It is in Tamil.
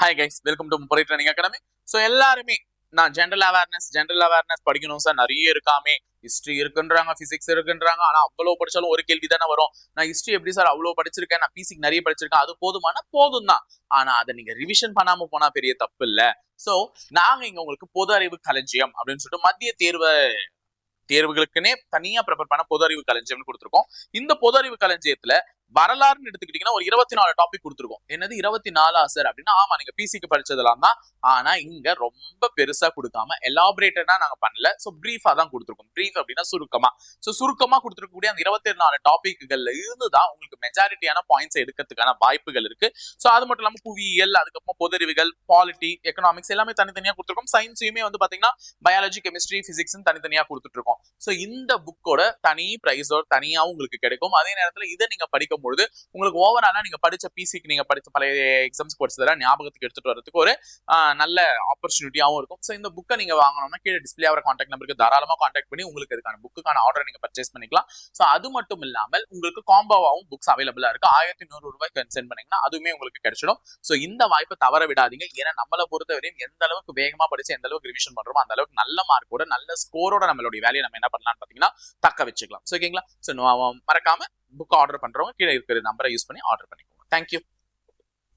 Hi guys welcome to Mupparai training academy so எல்லாருமே நான் ஜென்ரல் அவேர்னஸ் ஜென்ரல் அவேர்னஸ் படிக்கணும் சார் நிறைய இருக்காமே. ஹிஸ்ட்ரி இருக்குன்றாங்க ஃபிசிக்ஸ் இருக்குன்றாங்க. ஆனா அவ்வளோ படிச்சாலும் ஒரு கேள்வி தானே வரும். நான் ஹிஸ்ட்ரி எப்படி சார் அவ்வளோ படிச்சிருக்கேன்? நான் பிசிக் நிறைய படிச்சிருக்கேன். அது போதுமானா போதும் தான். ஆனா அதை நீங்க ரிவிஷன் பண்ணாம போனா பெரிய தப்பு இல்ல. சோ நாங்க இங்க உங்களுக்கு பொது அறிவு களஞ்சியம் அப்படின்னு சொல்லிட்டு மத்திய தேர்வு தேர்வுகளுக்குன்னே தனியா ப்ரிப்பேர் பண்ண பொது அறிவு களஞ்சியம்னு கொடுத்துருக்கோம். இந்த பொது அறிவு களஞ்சியத்துல வரலாறுன்னு எடுத்துக்கிட்டீங்கன்னா ஒரு இருபத்தி நாலு டாபிக் கொடுத்துருக்கோம். என்னது? இருபத்தி நாலா சார் அப்படின்னா ஆமா நீங்க பிசிக்கு படிச்சதெல்லாம் தான். ஆனா இங்க ரொம்ப பெருசா கொடுக்காம எலாபரேட்டடா நாங்க பண்ணல. சோ பிரீஃபா தான் கொடுத்துருக்கோம். பிரீஃப் அப்படின்னா சுருக்கமா. சோ சுருக்கமா கொடுத்துருக்கக்கூடிய அந்த இருபத்தி நாலு டாபிக்குகள்ல இருந்து தான் உங்களுக்கு மெஜாரிட்டியான பாயிண்ட்ஸ் எடுக்கிறதுக்கான வாய்ப்புகள் இருக்கு. சோ அது மட்டும் இல்லாம புவியியல் அதுக்கப்புறம் பொதறிவுகள் பாலிட்டி எக்கனாமிக்ஸ் எல்லாமே தனித்தனியா கொடுத்துருக்கோம். சயின்ஸையுமே வந்து பாத்தீங்கன்னா பயாலஜி கெமிஸ்ட்ரி பிசிக்ஸ் தனித்தனியா கொடுத்துட்டு இருக்கோம். சோ இந்த புக்கோட தனி பிரைஸோட தனியாவும் உங்களுக்கு கிடைக்கும். அதே நேரத்துல இதை நீங்க படிக்கும் பொழுது உங்களுக்கு ஓவராலாக நீங்க படிச்ச பிசிக்கு நீங்கள் படிச்ச பழைய எக்ஸாம்ஸ் படிச்சதெல்லாம் ஞாபகத்துக்கு எடுத்துட்டு வரதுக்கு ஒரு நல்ல ஆப்பர்ச்சுனிட்டியாவும் இருக்கும். ஸோ இந்த புக்கை நீங்க வாங்கணும்னா கீழே டிஸ்பிளே ஆகிற கான்டாக்ட் நம்பருக்கு தாராளமா கான்டாக்ட் பண்ணி உங்களுக்கு இதுக்கான புக்குக்கான ஆர்டர் நீங்க பர்ச்சேஸ் பண்ணிக்கலாம். ஸோ அது மட்டும் இல்லாமல் உங்களுக்கு காம்போவாவும் புக்ஸ் அவைலபிளா இருக்கு. ஆயிரத்தி நூறு ரூபாய்க்கு சென்ட் பண்ணீங்கன்னா அதுவுமே உங்களுக்கு கிடைச்சிடும். ஸோ இந்த வாய்ப்பை தவற விடாதீங்க. ஏன்னா நம்மளை பொறுத்தவரையும் எந்த அளவுக்கு வேகமாக படித்து எந்த அளவுக்கு ரிவிஷன் பண்றோமோ அந்த அளவுக்கு நல்ல மார்க்கோட நல்ல ஸ்கோரோட நம்மளுடைய வேலையை நம்ம என்ன பண்ணலாம்னு பாத்தீங்கன்னா தக்க வச்சுக்கலாம். ஸோ ஓகேங்களா ஸோ மறக்காம புக் ஆர்டர் பண்றவங்க கீழே இருக்கிற நம்பரை யூஸ் பண்ணி ஆர்டர் பண்ணிக்கோங்க. தேங்க்யூ